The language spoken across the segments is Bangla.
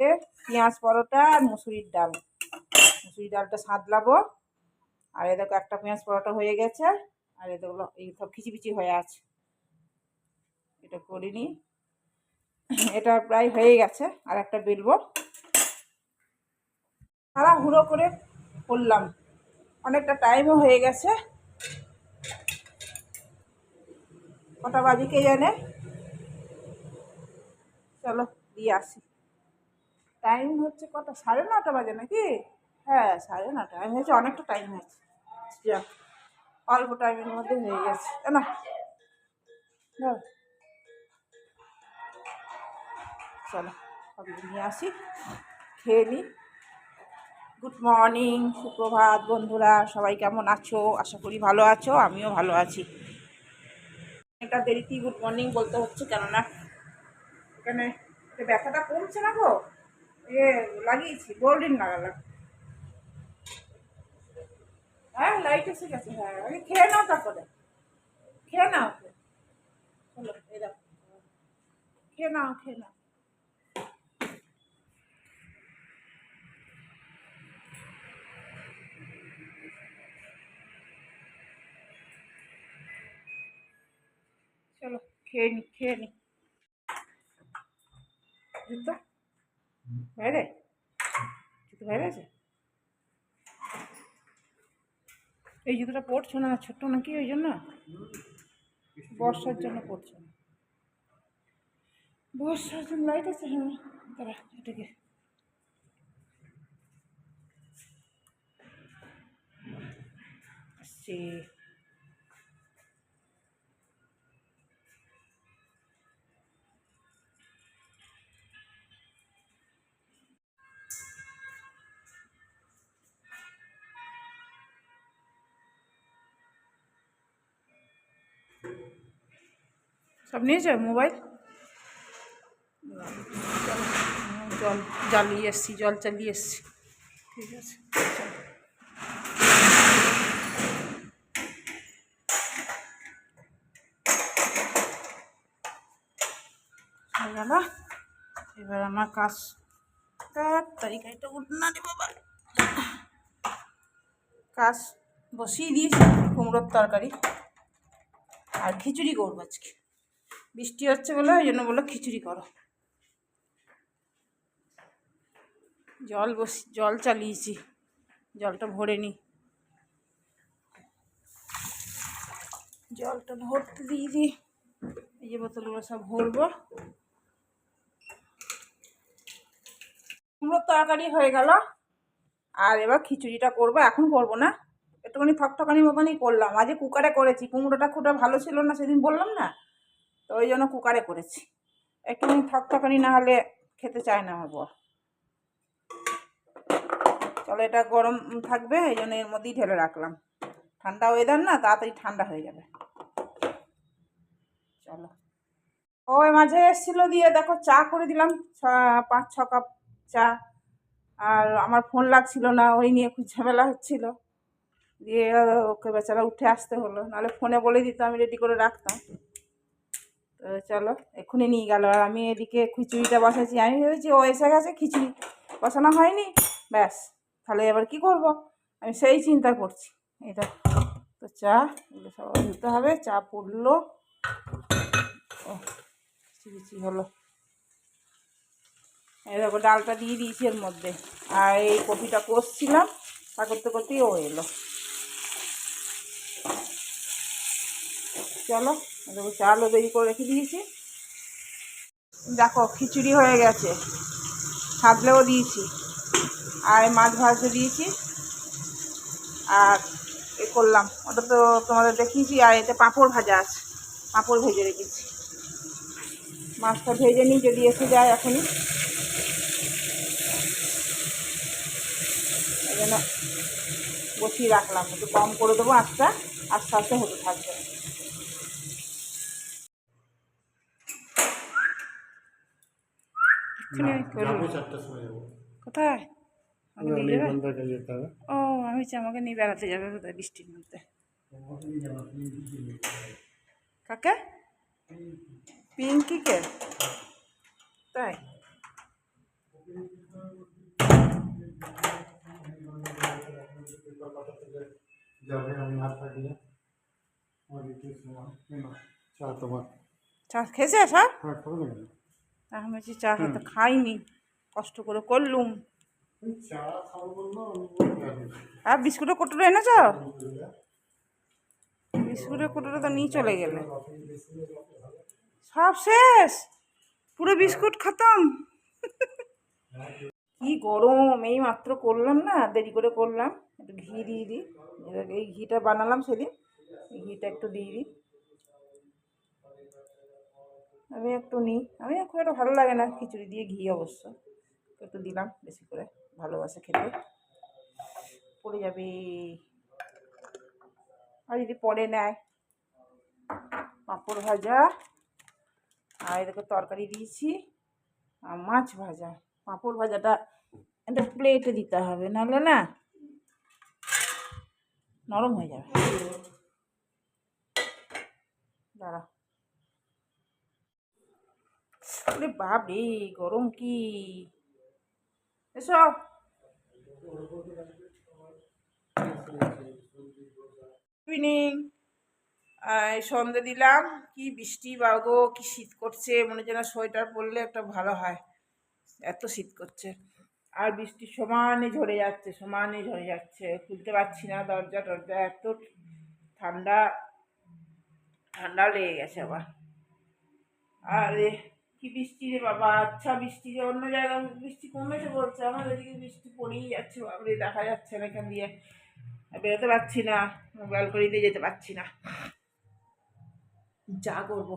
পেঁয়াজ পরোটা আর মুসুরির ডাল। মুসুরির ডালটা সাঁতলাবো আর এ দেখো একটা পেঁয়াজ পরোটা হয়ে গেছে। আর এ দেখো এই সব খিচিবিচি হয়ে আছে। এটা করিনি এটা প্রায় হয়ে গেছে। আর একটা বেলবো। সারা হুড়ো করে করলাম। অনেকটা টাইমও হয়ে গেছে। কটা বাজে কে জানে? চলো, দিয়ে আসি। টাইম হচ্ছে কটা? সাড়ে নটা বাজে নাকি? হ্যাঁ সাড়ে নটা। টাইম হয়েছে অনেকটা টাইম হয়েছে। অল্প টাইমের মধ্যে হয়ে গেছে। না। চলো সব নিয়ে আসি। খেয়ে নিই গুড মর্নিং সুপ্রভাত বন্ধুরা। সবাই কেমন আছো? আশা করি ভালো আছো, আমিও ভালো আছি। এটা দেরিতেই গুড মর্নিং বলতে হচ্ছে কেননা এখানে ব্যথাটা কমছে না গো। এ, লাগিয়েছি গোল্ডিন লাগালাম। হ্যাঁ লাইট এসে গেছে হ্যাঁ আগে খেয়ে নাও তারপরে। খেয়ে নাও খেয়ে নাও খেয়ে নাও। চলো, খেয়ে নি খেয়ে নি। জুতো? বাইরে জুতো বাইরে আছে এই জুতোটা পড়ছো না? ছোট্ট নাকি ওই জন্য? বর্ষার জন্য পড়ছো না। বর্ষার জন্য লাইট আছে হ্যাঁ। দাঁড়া, এটাকে। আসছে। সব নিয়েছো মোবাইল? জল, জ্বালিয়ে এসছি, জল চালিয়ে এসছি। ঠিক আছে গেল। এবার আমার কাজ তাড়াতাড়ি কাজ বসিয়ে দিয়েছি, কুমড়োর তরকারি আর খিচুড়ি করব আজকে। বৃষ্টি হচ্ছে বলে ওই জন্য বলল খিচুড়ি করো। জল বস, জল চালিয়েছি, জলটা ভরে নি। জলটা ভরতে দিয়েছি এই যে বোতলগুলো সব ভরবো। কুমড়োর তরকারি হয়ে গেল। আর এবার খিচুড়িটা করব, এখন করব না। একটুখানি থকথকানি মতনই করলাম। আজকে কুকারে করেছি, কুমড়োটা একটা ভালো ছিল না, সেদিন বললাম না। তো ওই জন্য কুকারে করেছি। একটুখানি থকথকানি না হলে খেতে চায় না আমার বর। চলো এটা গরম থাকবে, এই জন্য এর মধ্যেই ঢেলে রাখলাম। ঠান্ডা ওয়েদার না, তাড়াতাড়ি ঠান্ডা হয়ে যাবে। চলো। ওই মাঝে এসেছিল দিয়ে দেখো চা করে দিলাম পাঁচ, ছ কাপ চা। আর আমার ফোন লাগছিল না, ওই নিয়ে খুব ঝামেলা হচ্ছিল। দিয়ে ওকে বেচারা উঠে আসতে হলো, নাহলে ফোনে বলে দিত, আমি রেডি করে রাখতাম। চলো, এক্ষুনি নিয়ে গেল। আর আমি এদিকে খিচুড়িটা বসাচ্ছি। আমি ভেবেছি ও এসে গেছে, খিচুড়ি বসানো হয়নি। ব্যাস, তাহলে এবার কি করব? আমি সেই চিন্তা করছি। এটা তো চা, এগুলো সব দিতে হবে। চা পড়ল। ও খিচুড়ি হলো। দেখো, ডালটা দিয়ে দিয়েছি এর মধ্যে। আর এই কপিটা কষছিলাম, তা করতে করতেই ও এলো। চলো দেখো চালও দেরি করে রেখে দিয়েছি। দেখো, খিচুড়ি হয়ে গেছে। সাদলেও দিয়েছি। আর মাছ ভাজতে দিয়েছি। আর এ করলাম। ওটা তো তোমাদের দেখিয়েছি, আর এতে পাঁপড় ভাজা আছে। পাঁপড় ভেজে রেখেছি। মাছটা ভেজে নিই, যদি এসে যায় এখনই। জন্য বসিয়ে রাখলাম। একটু কম করে দেবো আস্তে আস্তে আস্তে হতে থাকবে এক্ষুনি যাব চারটার সময় যাব। কোথায়? ও আমি আমাকে নিয়ে বেড়াতে যাবে কোথায় বৃষ্টির মধ্যে। কাকে? পিঙ্কিকে? তাই? চা তোমার। চা খেয়েছে সব? হ্যাঁ? আমি বলছি চা খেতে খাইনি কষ্ট করে করলুম। বলল আমি বললাম আর বিস্কুটের কোটোটা এনেছ? বিস্কুটের কোটোটা তো নিয়ে চলে গেলে। সব শেষ পুরো বিস্কুট খতম। কি গরম এই মাত্র করলাম না দেরি করে করলাম। একটু ঘি দিয়ে দিই। এই ঘিটা বানালাম সেদিন ঘিটা একটু দিয়ে দিই। আমি একটু নিই। আমি খুব একটা ভালো লাগে না খিচুড়ি দিয়ে ঘি অবশ্য। একটু দিলাম বেশি করে, ভালোবাসে খেতে। পড়ে যাবে। আর যদি পরে নেয়? পাঁপড় ভাজা আর এদিকে তরকারি দিয়েছি আর মাছ ভাজা। পাঁপড় ভাজাটা একটা প্লেটে দিতে হবে, নাহলে না নরম হয়ে যাবে দাঁড়া আরে বাপ রে গরম কি? এসব ইভিনিং সন্ধে দিলাম। কি বৃষ্টি বাগো কি শীত করছে? মনে হচ্ছে না সোয়েটার পরলে একটা ভালো হয়। এত শীত করছে। আর বৃষ্টি সমানে ঝরে যাচ্ছে, সমানে ঝরে যাচ্ছে। খুলতে পারছি না দরজা টরজা এত ঠান্ডা। ঠান্ডা লেগে গেছে আবার। আরে কি বৃষ্টি রে বাবা? আচ্ছা বৃষ্টি যে অন্য জায়গায় বৃষ্টি কমেছে বলছে। আমাদের এদিকে বৃষ্টি পড়েই যাচ্ছে বাবরে দেখা যাচ্ছে না এখান দিয়ে। বেরোতে পারছি না ব্যালকনিতে যেতে পারছি না। যা করব।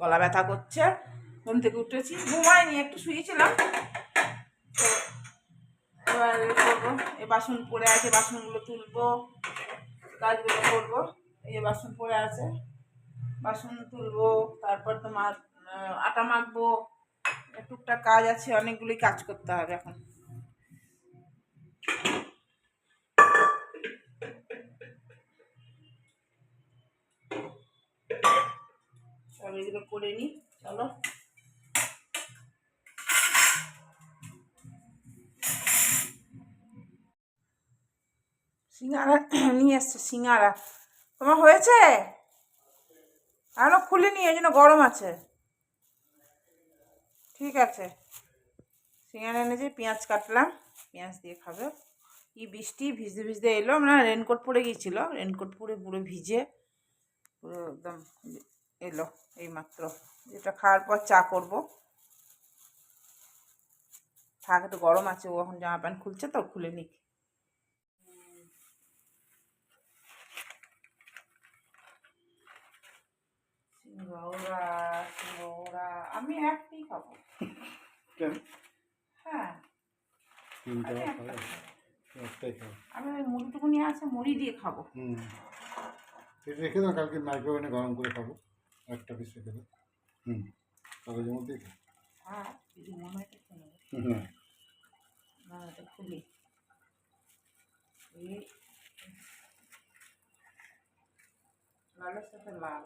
গলা ব্যথা করছে, ঘুম থেকে উঠেছি। ঘুমাইনি, একটু শুয়েছিলাম। এবার এ করব। এই বাসন পড়ে আছে, বাসনগুলো তুলবো, কাজগুলো করব। এই বাসন পড়ে আছে, বাসন তুলবো, তারপর তোমার আটা মাখবো, টুকটাক কাজ আছে অনেকগুলি কাজ করতে হবে এখন। সব এগুলো করে নিই চলো। সিঙ্গারা নিয়ে এসছে, সিঙ্গারা। তোমার হয়েছে? এখনও খুলিনি এই জন্য গরম আছে। ঠিক আছে। সিঙ্গারা এনেছি পেঁয়াজ কাটলাম, পেঁয়াজ দিয়ে খাবে। কি বৃষ্টি, ভিজতে ভিজতে এলো। আমরা রেনকোট পরে গিয়েছিল। রেনকোট পরে পুরো ভিজে পুরো একদম এলো এইমাত্র। এটা খাওয়ার পর চা করব। থাকে তো গরম আছে, ও এখন জামা প্যান্ট খুলছে তো, খুলে নিক। সিঙ্গৌরা সিঙ্গৌরা আমি একটাই খাব। কেন? হ্যাঁ। তিনটা খাবে একটা খাব। একটাই খাবে। আমি ওই মুড়িটুকু নিয়ে আছে মুড়ি দিয়ে খাব। হুম। রেখে দাও কালকে মাইক্রোওভেনে গরম করে খাব। একটা পিস রেখে দাও। হুম। কাগজের মধ্যেই খাও। হ্যাঁ যদি মনে হয়। হুম। না এটা খুলি। লালের সাথে লাল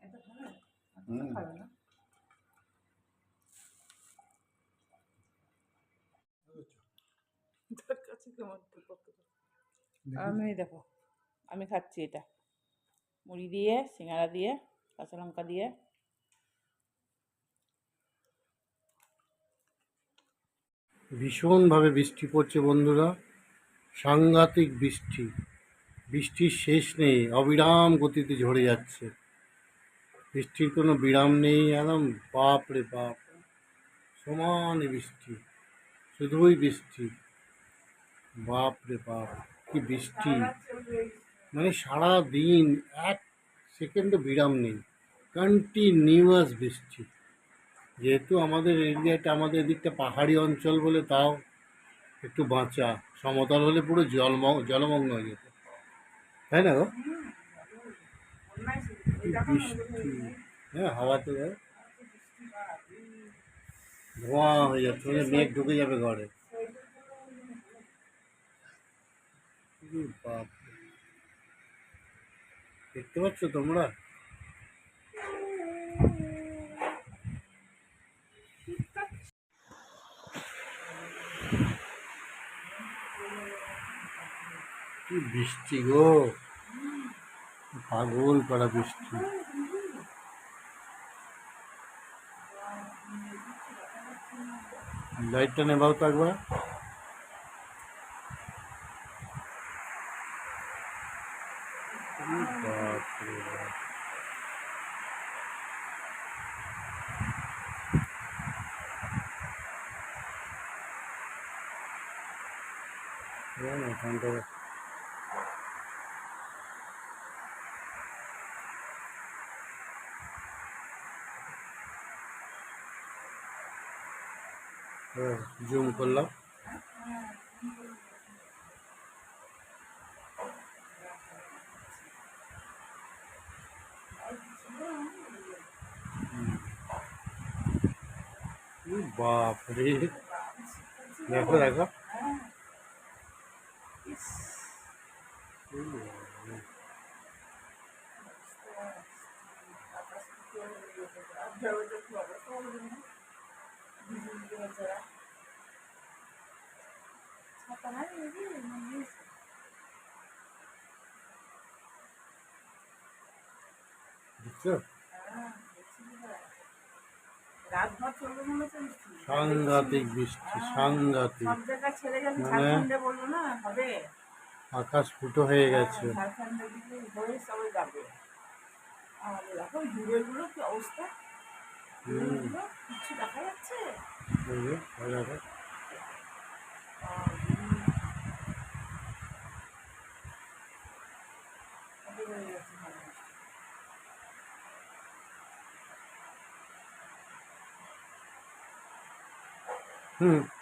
এটা খাবে এটা হুম। খাবে না। আমি দেখো আমি খাচ্ছি এটা। মুড়ি দিয়ে সিঙ্গারা দিয়ে কাঁচা লঙ্কা দিয়ে। ভীষণভাবে বৃষ্টি পড়ছে বন্ধুরা। সাংঘাতিক বৃষ্টি। বৃষ্টির শেষ নেই অবিরাম গতিতে ঝরে যাচ্ছে। বৃষ্টির কোনো বিরাম নেই, একদম, বাপ রে বাপ। সমান বৃষ্টি, শুধুই বৃষ্টি। বাপ রে বাপ, কি বৃষ্টি। মানে সারা দিন এক সেকেন্ডও বিরাম নেই কন্টিনিউয়াস বৃষ্টি। যেহেতু আমাদের এরিয়াটা, আমাদের এদিকটা পাহাড়ি অঞ্চল বলে তাও একটু বাঁচা, সমতল হলে পুরো জলম, জলমগ্ন হয়ে যেত। তাই না গো? বৃষ্টি হ্যাঁ হাওয়াতে যায় ধোঁয়া হয়ে যাচ্ছে মেঘ ঢুকে যাবে ঘরে বাপ দেখতে পাচ্ছ তোমরা কি বৃষ্টি গো পাগল করা বৃষ্টি লাইটটা নেবাও তো একবার বাপরে বাপ। এই এখানটা জুম করলাম বাপরে দেখো দেখো বুঝছ রাতভর চলবে মনে হচ্ছে বৃষ্টি। সাংঘাতিক বৃষ্টি সাংঘাতিক। ছেড়ে গেছে মানে- আকাশ ফুটো হয়ে গেছে। হয়ে কি অবস্থা? কিছু দেখা যাচ্ছে এই যে, ওই দেখো। ওদের হয়ে গেছে ভালো। হুম চল।